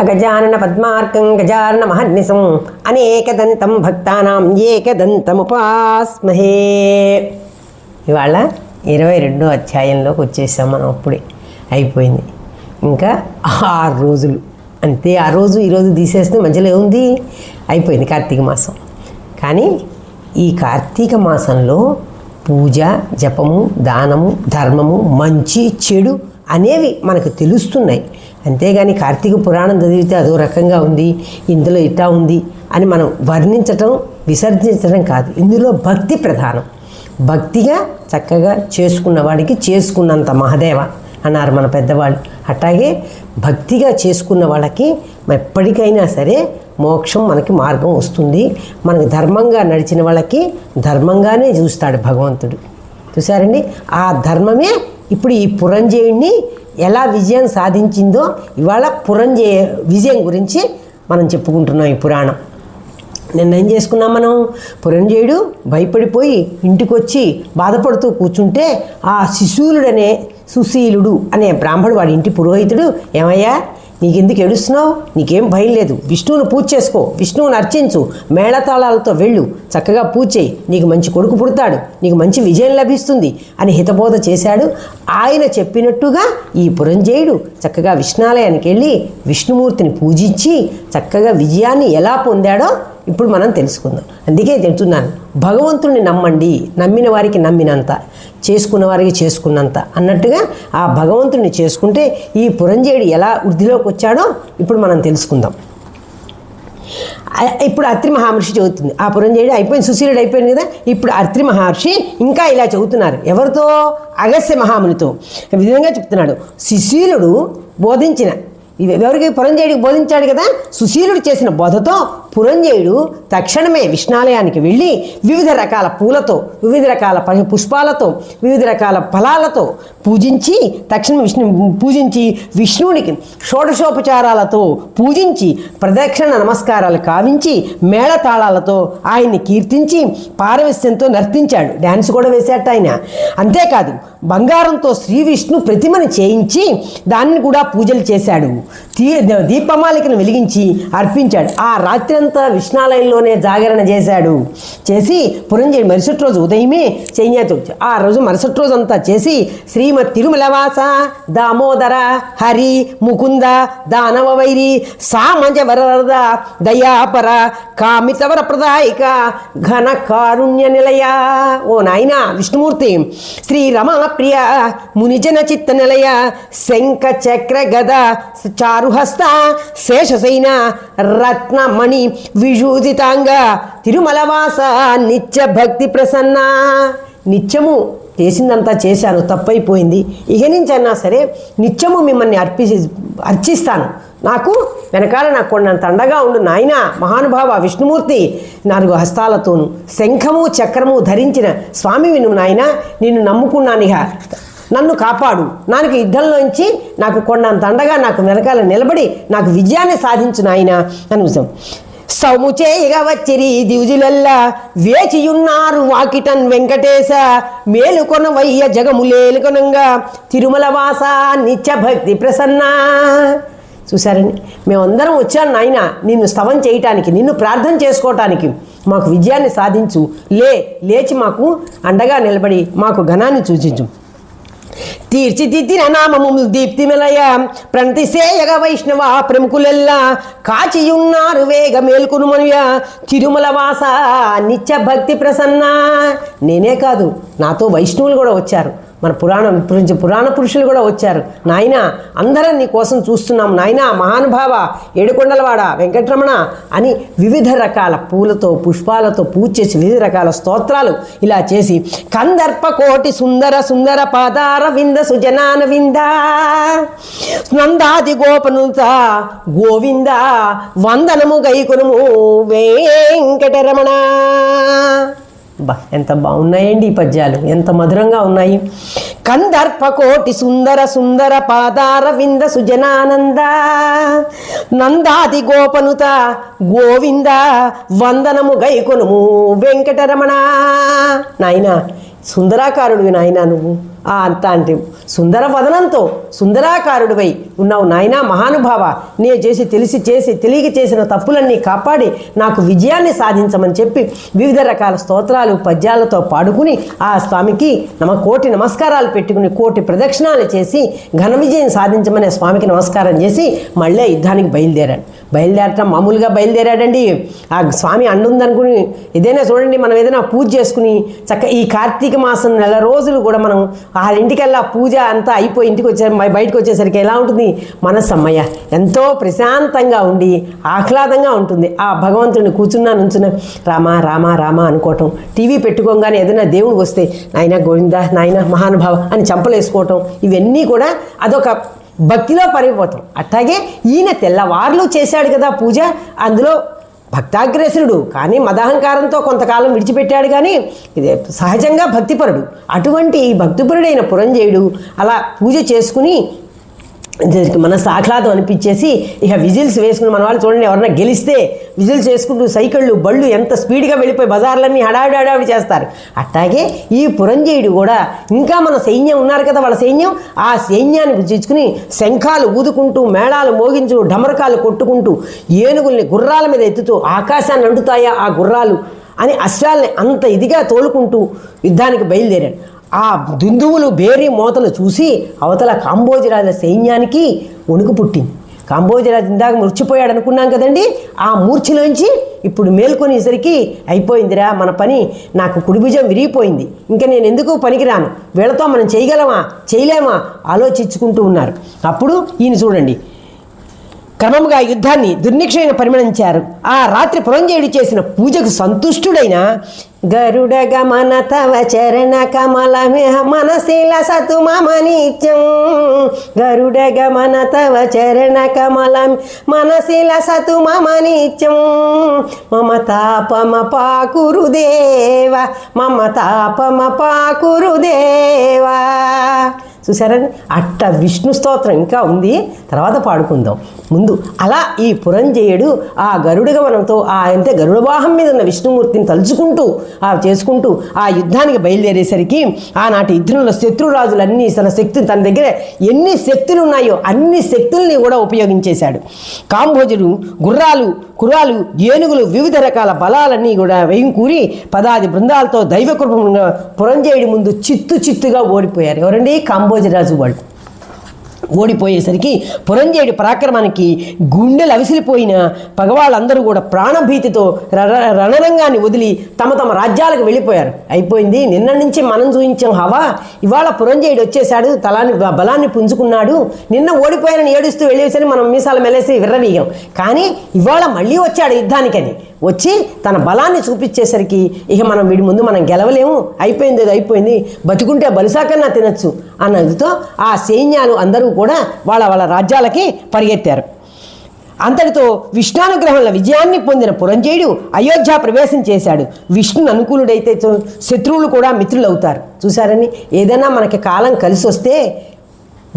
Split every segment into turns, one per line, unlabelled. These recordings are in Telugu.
అగజానన పద్మార్కం గజానన మహర్నిశం అనేకదంతం భక్తానాం ఏకదంతముపాస్మహే. ఇవాళ ఇరవై రెండో అధ్యాయంలోకి వచ్చేసాం మనం అప్పుడే. అయిపోయింది. ఇంకా ఆరు రోజులు. అంతే ఆ రోజు ఈరోజు తీసేస్తే మధ్యలో ఏముంది? అయిపోయింది కార్తీక మాసం. కానీ ఈ కార్తీక మాసంలో పూజ జపము దానము ధర్మము మంచి చెడు అనేవి మనకు తెలుస్తున్నాయి. అంతేగాని కార్తీక పురాణం చదివితే అదో రకంగా ఉంది ఇందులో ఇట్టా ఉంది అని మనం వర్ణించటం విసర్జించడం కాదు. ఇందులో భక్తి ప్రధానం. భక్తిగా చక్కగా చేసుకున్న వాడికి చేసుకున్నంత మహదేవ అన్నారు మన పెద్దవాళ్ళు. అట్లాగే భక్తిగా చేసుకున్న వాళ్ళకి ఎప్పటికైనా సరే మోక్షం మనకి మార్గం వస్తుంది. మనకు ధర్మంగా నడిచిన వాళ్ళకి ధర్మంగానే చూస్తాడు భగవంతుడు. చూసారండి ఆ ధర్మమే ఇప్పుడు ఈ పురంజయుడిని ఎలా విజయం సాధించిందో ఇవాళ పురంజే విజయం గురించి మనం చెప్పుకుంటున్నాం ఈ పురాణం. నిన్న ఏం చేసుకున్నాం మనం? పురంజయుడు భయపడిపోయి ఇంటికొచ్చి బాధపడుతూ కూర్చుంటే ఆ శిశూలుడనే సుశీలుడు అనే బ్రాహ్మడు వాడి ఇంటి పురోహితుడు ఏమయ్యా? నీకెందుకు ఏడుస్తున్నావు? నీకేం భయం లేదు. విష్ణువుని పూజ చేసుకో. విష్ణువుని అర్చించు. మేళతాళాలతో వెళ్ళు. చక్కగా పూజ చేయి. నీకు మంచి కొడుకు పుడతాడు. నీకు మంచి విజయం లభిస్తుంది అని హితబోధ చేశాడు. ఆయన చెప్పినట్టుగా ఈ పురంజయుడు చక్కగా విష్ణాలయానికి వెళ్ళి విష్ణుమూర్తిని పూజించి చక్కగా విజయాన్ని ఎలా పొందాడో ఇప్పుడు మనం తెలుసుకుందాం. అందుకే చెప్తున్నాను. భగవంతుడిని నమ్మండి. నమ్మిన వారికి నమ్మినంత. చేసుకున్న వారికి చేసుకున్నంత అన్నట్టుగా ఆ భగవంతుడిని చేసుకుంటే ఈ పురంజేయుడు ఎలా వృద్ధిలోకి వచ్చాడో ఇప్పుడు మనం తెలుసుకుందాం. ఇప్పుడు అత్రి మహర్షి చదువుతుంది. ఆ పురంజయుడు అయిపోయింది సుశీలుడు అయిపోయింది కదా? ఇప్పుడు అత్రి మహర్షి ఇంకా ఇలా చదువుతున్నారు. ఎవరితో? అగస్య మహామునితో. విధంగా చెప్తున్నాడు. సుశీలుడు బోధించిన ఎవరికి పురంజయుడికి బోధించాడు కదా? సుశీలుడు చేసిన బోధతో పురంజయుడు తక్షణమే విష్ణాలయానికి వెళ్ళి వివిధ రకాల పూలతో వివిధ రకాల ప- పుష్పాలతో వివిధ రకాల ఫలాలతో పూజించి తక్షణం విష్ణు పూజించి విష్ణువునికి షోడశోపచారాలతో పూజించి ప్రదక్షిణ నమస్కారాలు కావించి మేళతాళాలతో ఆయన్ని కీర్తించి పారవస్యంతో నర్తించాడు. డ్యాన్స్ కూడా వేశాట ఆయన. అంతేకాదు బంగారంతో శ్రీ విష్ణు ప్రతిమను చేయించి దాన్ని కూడా పూజలు చేశాడు. దీపమాలికను వెలిగించి అర్పించాడు. ఆ రాత్రి అంతా విష్ణాలయంలోనే జాగరణ చేశాడు. చేసి పురంజయుడు మరుసటి రోజు ఉదయమే చైన్యాతో ఆ రోజు మరుసటి రోజు అంతా చేసి శ్రీమతి తిరుమలవాస దామోదర హరి ముకుంద దానవ వైరి సామంజ వరద దయాపర కామితవర ప్రదాయిక ఘన కారుణ్య నిలయ. ఓ నాయన విష్ణుమూర్తి శ్రీ రమణప్రియ మునిజన చిత్త నిలయ శంఖ చక్ర గద చారుహస్త శేషసైన రత్నమణి విజూదితాంగ తిరుమలవాస నిత్య భక్తి ప్రసన్న నిత్యము చేసిందంతా చేశాను తప్పైపోయింది. ఇక నుంచి అన్నా సరే నిత్యము మిమ్మల్ని అర్పి అర్చిస్తాను. నాకు వెనకాల నాకు కొండంత అండగా ఉండు నాయన మహానుభావ విష్ణుమూర్తి నాలుగు హస్తాలతోను శంఖము చక్రము ధరించిన స్వామి విను నాయన నిన్ను నమ్ముకున్నానిగా నన్ను కాపాడు. నాకు యుద్ధంలోంచి నాకు కొండంత అండగా నాకు వెనకాల నిలబడి నాకు విజయాన్ని సాధించు నాయన అని సౌము చేయగా వచ్చిరి దివుజులల్లా వేచియున్నారు వాకిటన్ వెంకటేశ మేలుకొన వయ్య జగములేలుకొనంగా తిరుమల వాస నిత్య భక్తి ప్రసన్న. చూసారండి మేమందరం వచ్చాను నాయన నిన్ను స్తవం చేయటానికి నిన్ను ప్రార్థన చేసుకోవటానికి మాకు విజయాన్ని సాధించు. లే లేచి మాకు అండగా నిలబడి మాకు ఘనాన్ని సూచించు. తీర్చిదిద్దిన నామములు దీప్తిమలయ. ప్రణతిసేయగ వైష్ణవ ప్రముఖులెల్లా కాచియున్నారు వేగ మేల్కొనుమనుయ తిరుమల వాస నిత్య భక్తి ప్రసన్న. నేనే కాదు నాతో వైష్ణవులు కూడా వచ్చారు. మన పురాణం పురుష పురాణ పురుషులు కూడా వచ్చారు. నాయన అందరం నీ కోసం చూస్తున్నాం. నాయన మహానుభావ ఏడుకొండలవాడ వెంకటరమణ అని వివిధ రకాల పూలతో పుష్పాలతో పూజ చేసి వివిధ రకాల స్తోత్రాలు ఇలా చేసి కందర్ప కోటి సుందర సుందర పాదార వింద సుజనాన వింద నందాది గోపనుత గోవింద వందనము గైకునుము వెంకటరమణ. బా ఎంత బాగున్నాయండి ఈ పద్యాలు. ఎంత మధురంగా ఉన్నాయి. కందర్ప కోటి సుందర సుందర పాదార వింద సుజనానంద నందాది గోపనుత గోవింద వందనము గైకొనుము వెంకటరమణ. నాయన సుందరాకారుడివి నాయన నువ్వు. ఆ అంత అంటే సుందర వదనంతో సుందరాకారుడివై ఉన్నావు నాయనా మహానుభావ. నే చేసి తెలిసి చేసి తెలియక చేసిన తప్పులన్నీ కాపాడి నాకు విజయాన్ని సాధించమని చెప్పి వివిధ రకాల స్తోత్రాలు పద్యాలతో పాడుకుని ఆ స్వామికి నమ కోటి నమస్కారాలు పెట్టుకుని కోటి ప్రదక్షిణాలు చేసి ఘన విజయం సాధించమనే స్వామికి నమస్కారం చేసి మళ్ళీ యుద్ధానికి బయలుదేరాడు. బయలుదేరటం మామూలుగా బయలుదేరాడండి. ఆ స్వామి అండుందనుకుని ఏదైనా చూడండి మనం ఏదైనా పూజ చేసుకుని చక్క ఈ కార్తీక మాసం నెల రోజులు కూడా మనం ఆ ఇంటికెళ్ళి పూజ అంతా అయిపోయి ఇంటికి వచ్చే బయటకు వచ్చేసరికి ఎలా ఉంటుంది? మనస్సమ్మయ్య ఎంతో ప్రశాంతంగా ఉండి ఆహ్లాదంగా ఉంటుంది. ఆ భగవంతుడిని కూర్చున్నా నుంచున్న రామ రామ రామ అనుకోవటం. టీవీ పెట్టుకోగానే ఏదైనా దేవుడు వస్తే నాయన గోవింద నాయన మహానుభావ అని చంపలేసుకోవటం. ఇవన్నీ కూడా అదొక భక్తిలో పరిగిపోతాం అట్లాగే ఈయన తెల్లవార్లు చేశాడు కదా పూజ. అందులో భక్తాగ్రేసురుడు కానీ మదహంకారంతో కొంతకాలం విడిచిపెట్టాడు కానీ ఇది సహజంగా భక్తిపరుడు. అటువంటి ఈ భక్తిపరుడైన పురంజయుడు అలా పూజ చేసుకుని మన మనసు ఆహ్లాదం అనిపించేసి ఇక విజిల్స్ వేసుకుని మన వాళ్ళు చూడండి ఎవరన్నా గెలిస్తే విజిల్స్ వేసుకుంటూ సైకిళ్ళు బళ్ళు ఎంత స్పీడ్గా వెళ్ళిపోయి బజార్లన్నీ హడావిడి హడావిడి చేస్తారు. అట్లాగే ఈ పురంజయుడు కూడా ఇంకా మన సైన్యం ఉన్నారు కదా వాళ్ళ సైన్యం ఆ సైన్యాన్ని గుర్తించుకుని శంఖాలు ఊదుకుంటూ మేళాలు మోగించు డమరకాలు కొట్టుకుంటూ ఏనుగుల్ని గుర్రాల మీద ఎత్తుతూ ఆకాశాన్ని అంటుతాయా ఆ గుర్రాలు అని అశ్వాల్ని అంత ఇదిగా తోలుకుంటూ యుద్ధానికి బయలుదేరాడు. ఆ దుందువులు బేరీ మోతలు చూసి అవతల కాంబోజరాజుల సైన్యానికి వణుకు పుట్టింది. కాంబోజరాజు ఇందాక మూర్చిపోయాడు అనుకున్నాం కదండి? ఆ మూర్ఛలోంచి ఇప్పుడు మేల్కొనేసరికి అయిపోయిందిరా మన పని. నాకు కుడిభుజం విరిగిపోయింది. ఇంకా నేను ఎందుకు పనికిరాను? వీళ్ళతో మనం చేయగలమా? చేయలేమా? ఆలోచించుకుంటూ ఉన్నారు. అప్పుడు ఈయన చూడండి క్రమంగా యుద్ధాన్ని దుర్నిక్షణ పరిమణించారు ఆ రాత్రి పురంజయుడు చేసిన పూజకు సంతుష్టుడైన గరుడ గమన తవ చరణ కమల మనశీల సతు మమ నిత్యం గరుడ గమన తవ చరణ కమల మనశీల సతు మమ నిత్యం మమ తాపమ పాకురుదేవ మమ తాపమ పాకురుదేవా. చూసారని అట్ట విష్ణు స్తోత్రం ఇంకా ఉంది. తర్వాత పాడుకుందాం. ముందు అలా ఈ పురంజయుడు ఆ గరుడ గమనంతో ఆ అంటే గరుడ వాహం మీద ఉన్న విష్ణుమూర్తిని తలుచుకుంటూ ఆ చేసుకుంటూ ఆ యుద్ధానికి బయలుదేరేసరికి ఆనాటి యుద్ధంలో శత్రురాజులన్నీ తన శక్తిని తన దగ్గర ఎన్ని శక్తులు ఉన్నాయో అన్ని శక్తుల్ని కూడా ఉపయోగించేశాడు. కాంభోజుడు గుర్రాలు కురాలు ఏనుగులు వివిధ రకాల బలాలన్నీ కూడా వేయింకూరి పదాది బృందాలతో దైవకృపంగా పురంజేయుడి ముందు చిత్తు చిత్తుగా ఓడిపోయారు. ఎవరండి? కాంబోజరాజు వాళ్ళు. ఓడిపోయేసరికి పురంజయుడి పరాక్రమానికి గుండెలు అవిసిలిపోయిన పగవాళ్ళందరూ కూడా ప్రాణభీతితో రణరంగాన్ని వదిలి తమ తమ రాజ్యాలకు వెళ్ళిపోయారు. అయిపోయింది. నిన్న నుంచి మనం చూయించాం హవా. ఇవాళ పురంజయుడు వచ్చేసాడు తలాన్ని బలాన్ని పుంజుకున్నాడు. నిన్న ఓడిపోయానని ఏడుస్తూ వెళ్ళేసరి మనం మీసాలు మెలేసి విర్రవీయం కానీ ఇవాళ మళ్ళీ వచ్చాడు యుద్ధానికని. వచ్చి తన బలాన్ని చూపించేసరికి ఇక మనం వీడి ముందు మనం గెలవలేము. అయిపోయింది అది అయిపోయింది. బతుకుంటే బలిసాకన్నా తినచ్చు అన్నదితో ఆ సైన్యాలు అందరూ కూడా వాళ్ళ వాళ్ళ రాజ్యాలకి పరిగెత్తారు. అంతటితో విష్ణానుగ్రహంలో విజయాన్ని పొందిన పురంజయుడు అయోధ్య ప్రవేశం చేశాడు. విష్ణు అనుకూలుడైతే శత్రువులు కూడా మిత్రులు అవుతారు చూసారని ఏదైనా మనకి కాలం కలిసి వస్తే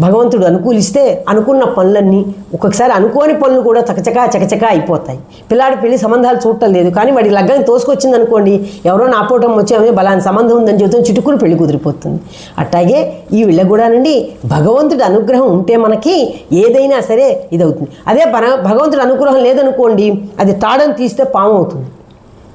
భగవంతుడు అనుకూలిస్తే అనుకున్న పనులన్నీ ఒక్కొక్కసారి అనుకోని పనులు కూడా చకచకా చకచకా అయిపోతాయి. పిల్లాడి పెళ్ళి సంబంధాలు చూడటం లేదు. కానీ వాడి లగ్గం తోసుకొచ్చింది అనుకోండి ఎవరో నాపోవటం వచ్చామని బలాన్ని సంబంధం ఉందని చెబుతాం చిటుకులు పెళ్ళి కుదిరిపోతుంది. అట్లాగే ఈ వీళ్ళ కూడానండి భగవంతుడి అనుగ్రహం ఉంటే మనకి ఏదైనా సరే ఇదవుతుంది. అదే భగ- భగవంతుడి అనుగ్రహం లేదనుకోండి అది తాడని తీస్తే పాము అవుతుంది.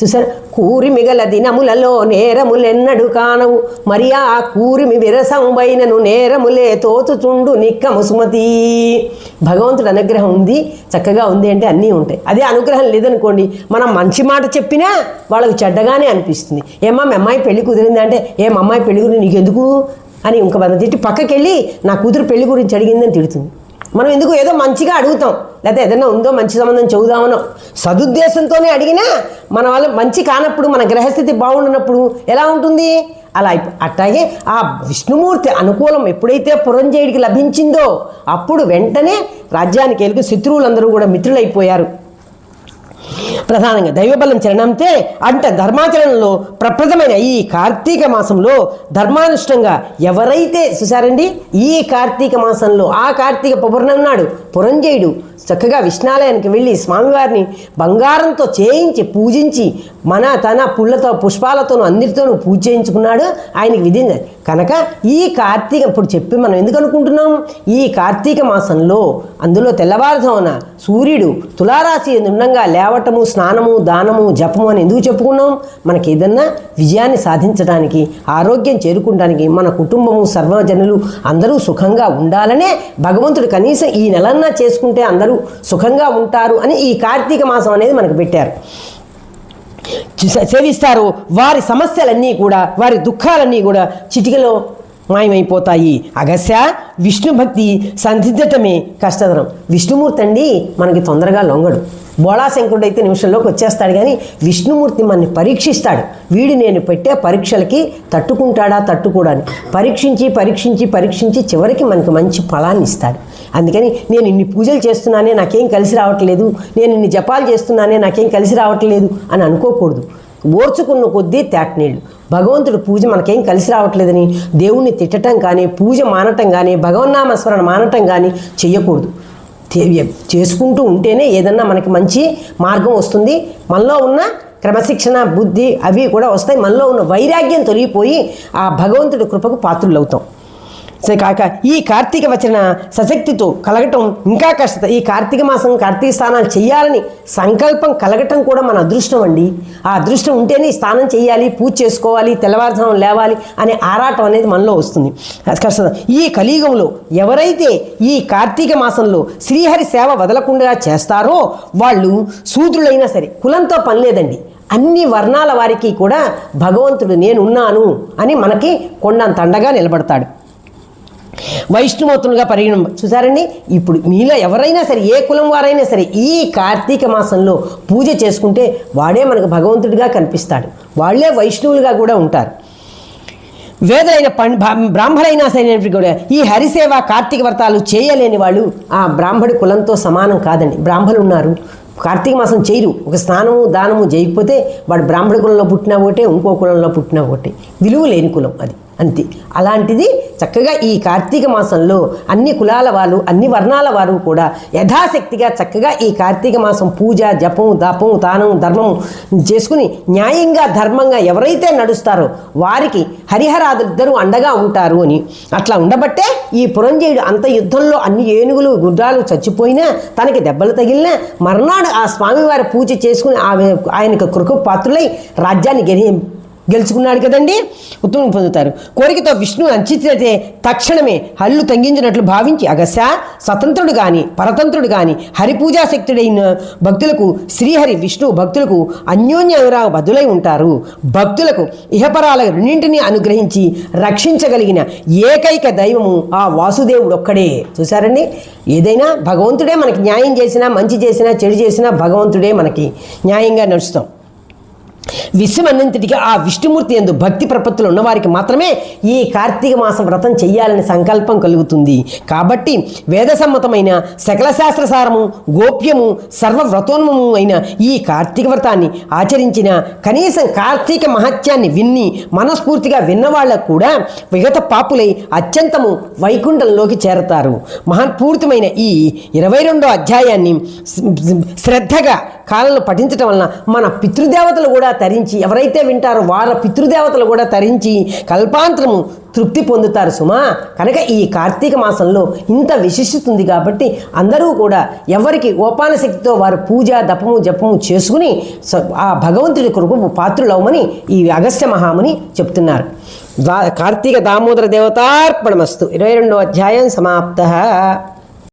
చూసారు కూరి మిగల దినములలో నేరములెన్నడు కానవు. మరి ఆ కూరిమి విరసంబైనను నేరములే తోచుచుండు నిక్కము సుమతి. భగవంతుడు అనుగ్రహం ఉంది చక్కగా ఉంది అంటే అన్నీ ఉంటాయి. అదే అనుగ్రహం లేదనుకోండి మనం మంచి మాట చెప్పినా వాళ్ళకు చెడ్డగానే అనిపిస్తుంది. ఏమా మీ అమ్మాయి పెళ్ళి కుదిరింది అంటే ఏం అమ్మాయి పెళ్ళి గురించి నీకు ఎందుకు అని ఇంక మన తిట్టి పక్కకెళ్ళి నా కూతురు పెళ్ళి గురించి అడిగిందని తిడుతుంది. మనం ఎందుకు ఏదో మంచిగా అడుగుతాం? లేకపోతే ఏదైనా ఉందో మంచి సంబంధం చదువుదామనో సదుద్దేశంతోనే అడిగినా మన వాళ్ళు మంచి కానప్పుడు మన గ్రహస్థితి బాగుండినప్పుడు ఎలా ఉంటుంది? అలా అయిపో అట్లాగే ఆ విష్ణుమూర్తి అనుకూలం ఎప్పుడైతే పురంజయుడికి లభించిందో అప్పుడు వెంటనే రాజ్యానికి వెళ్ళి శత్రువులందరూ కూడా మిత్రులైపోయారు. ప్రధానంగా దైవబలం చరణంతే అంట ధర్మాచరణలో ప్రప్రథమైన ఈ కార్తీక మాసంలో ధర్మానుష్ఠంగా ఎవరైతే చూసారండి ఈ కార్తీక మాసంలో ఆ కార్తీక పౌర్ణమి నాడు పురంజయుడు చక్కగా విష్ణాలయానికి వెళ్ళి స్వామివారిని బంగారంతో చేయించి పూజించి మన తన పుల్లతో పుష్పాలతోనూ అందరితోనూ పూజ చేయించుకున్నాడు ఆయనకి విధించారు కనుక ఈ కార్తీక ఇప్పుడు చెప్పి మనం ఎందుకు అనుకుంటున్నాం? ఈ కార్తీక మాసంలో అందులో తెల్లవారుజామున సూర్యుడు తులారాశి ఉండగా రావటము స్నానము దానము జపము అని ఎందుకు చెప్పుకున్నాం? మనకి ఏదన్నా విజయాన్ని సాధించడానికి ఆరోగ్యం చేరుకోవడానికి మన కుటుంబము సర్వజనులు అందరూ సుఖంగా ఉండాలనే భగవంతుడు కనీసం ఈ నెలన్నా చేసుకుంటే అందరూ సుఖంగా ఉంటారు అని ఈ కార్తీక మాసం అనేది మనకు పెట్టారు. సేవిస్తారు వారి సమస్యలన్నీ కూడా వారి దుఃఖాలన్నీ కూడా చిటికలో మాయమైపోతాయి. అగస్య విష్ణు భక్తి సంధించటమే కష్టతరం. విష్ణుమూర్తి అండి మనకి తొందరగా లొంగడు. బోళాశంకుడు అయితే నిమిషంలోకి వచ్చేస్తాడు కానీ విష్ణుమూర్తి మనని పరీక్షిస్తాడు. వీడు నేను పెట్టే పరీక్షలకి తట్టుకుంటాడా తట్టుకోడా పరీక్షించి పరీక్షించి పరీక్షించి చివరికి మనకి మంచి ఫలాన్ని ఇస్తాడు. అందుకని నేను ఇన్ని పూజలు చేస్తున్నానే నాకేం కలిసి రావట్లేదు. నేను ఇన్ని జపాలు చేస్తున్నానే నాకేం కలిసి రావట్లేదు అని అనుకోకూడదు. ఓర్చుకున్న కొద్దీ తేటనీళ్ళు. భగవంతుడు పూజ మనకేం కలిసి రావట్లేదని దేవుణ్ణి తిట్టడం కానీ పూజ మానటం కానీ భగవన్నామస్మరణ మానటం కానీ చేయకూడదు చేసుకుంటూ ఉంటేనే ఏదన్నా మనకి మంచి మార్గం వస్తుంది. మనలో ఉన్న క్రమశిక్షణ బుద్ధి అవి కూడా వస్తాయి. మనలో ఉన్న వైరాగ్యం తొలగిపోయి ఆ భగవంతుడి కృపకు పాత్రులు అవుతాం కాక ఈ కార్తీక వచన సశక్తితో కలగటం ఇంకా కష్టత. ఈ కార్తీక మాసం కార్తీక స్నానాలు చేయాలని సంకల్పం కలగటం కూడా మన అదృష్టం అండి. ఆ అదృష్టం ఉంటేనే స్నానం చేయాలి పూజ చేసుకోవాలి తెల్లవారుజాము లేవాలి అనే ఆరాటం అనేది మనలో వస్తుంది. కష్టత ఈ కలియుగంలో ఎవరైతే ఈ కార్తీక మాసంలో శ్రీహరి సేవ వదలకుండా చేస్తారో వాళ్ళు శూద్రులైనా సరే కులంతో పని లేదండి. అన్ని వర్ణాల వారికి కూడా భగవంతుడు నేనున్నాను అని మనకి కొండంత తండగా నిలబడతాడు. వైష్ణవతులుగా పరిగణ చూసారండి? ఇప్పుడు మీలో ఎవరైనా సరే ఏ కులం వారైనా సరే ఈ కార్తీక మాసంలో పూజ చేసుకుంటే వాడే మనకు భగవంతుడిగా కనిపిస్తాడు. వాళ్ళే వైష్ణవులుగా కూడా ఉంటారు. వేదలైన పం బ్రాహ్మణైనా సరే కూడా ఈ హరిసేవ కార్తీక వ్రతాలు చేయలేని వాళ్ళు ఆ బ్రాహ్మడి కులంతో సమానం కాదండి. బ్రాహ్మణులు ఉన్నారు. కార్తీక మాసం చేయరు. ఒక స్నానము దానము చేయకపోతే వాడు బ్రాహ్మణ కులంలో పుట్టినా ఒకటే ఇంకో కులంలో పుట్టినా ఒకటే. విలువ లేని కులం అది. అంతే. అలాంటిది చక్కగా ఈ కార్తీక మాసంలో అన్ని కులాల వారు అన్ని వర్ణాల వారు కూడా యథాశక్తిగా చక్కగా ఈ కార్తీక మాసం పూజ జపం దాపం దానం ధర్మం చేసుకుని న్యాయంగా ధర్మంగా ఎవరైతే నడుస్తారో వారికి హరిహరాదులిద్దరూ అండగా ఉంటారు అని. అట్లా ఉండబట్టే ఈ పురంజయుడు అంత యుద్ధంలో అన్ని ఏనుగులు గుడ్రాలు చచ్చిపోయినా తనకి దెబ్బలు తగిలినా మర్నాడు ఆ స్వామివారి పూజ చేసుకుని ఆమె ఆయనకు కృప పాత్రులై రాజ్యాన్ని గెలి గెలుచుకున్నాడు కదండి. ఉత్తమం పొందుతారు. కోరికతో విష్ణు అంచితే తక్షణమే హల్లు తగ్గించినట్లు భావించి అగస్య స్వతంత్రుడు కానీ పరతంత్రుడు కానీ హరిపూజాశక్తుడైన భక్తులకు శ్రీహరి విష్ణు భక్తులకు అన్యోన్య అనురాగ బదులై ఉంటారు. భక్తులకు ఇహపరాల రెండింటినీ అనుగ్రహించి రక్షించగలిగిన ఏకైక దైవము ఆ వాసుదేవుడు ఒక్కడే. చూసారండి ఏదైనా భగవంతుడే మనకి న్యాయం చేసినా మంచి చేసినా చెడు చేసినా భగవంతుడే మనకి. న్యాయంగా నడుస్తాం. విశ్వమన్నంతటికి ఆ విష్ణుమూర్తి ఎందు భక్తి ప్రపత్తులు ఉన్నవారికి మాత్రమే ఈ కార్తీక మాసం వ్రతం చేయాలని సంకల్పం కలుగుతుంది. కాబట్టి వేదసమ్మతమైన సకల శాస్త్రసారము గోప్యము సర్వవ్రతోన్మము అయిన ఈ కార్తీక వ్రతాన్ని ఆచరించిన కనీసం కార్తీక మహత్యాన్ని విన్ని మనస్ఫూర్తిగా విన్నవాళ్ళకు కూడా విగత పాపులై అత్యంతము వైకుంఠంలోకి చేరతారు. మహత్పూర్తిమైన ఈ ఇరవై రెండో అధ్యాయాన్ని శ్రద్ధగా కాలంలో పఠించటం వలన మన పితృదేవతలు కూడా తరించి ఎవరైతే వింటారో వాళ్ళ పితృదేవతలు కూడా తరించి కల్పాంతరము తృప్తి పొందుతారు సుమా. కనుక ఈ కార్తీక మాసంలో ఇంత విశిష్టత ఉంది కాబట్టి అందరూ కూడా ఎవరికి ఓపాన శక్తితో వారు పూజ దపము జపము చేసుకుని ఆ భగవంతుడి కొరకు పాత్రులవమని ఈ అగస్త్య మహాముని చెప్తున్నారు. కార్తీక దామోదర దేవతార్పణమస్తు. ఇరవై రెండో అధ్యాయం సమాప్త.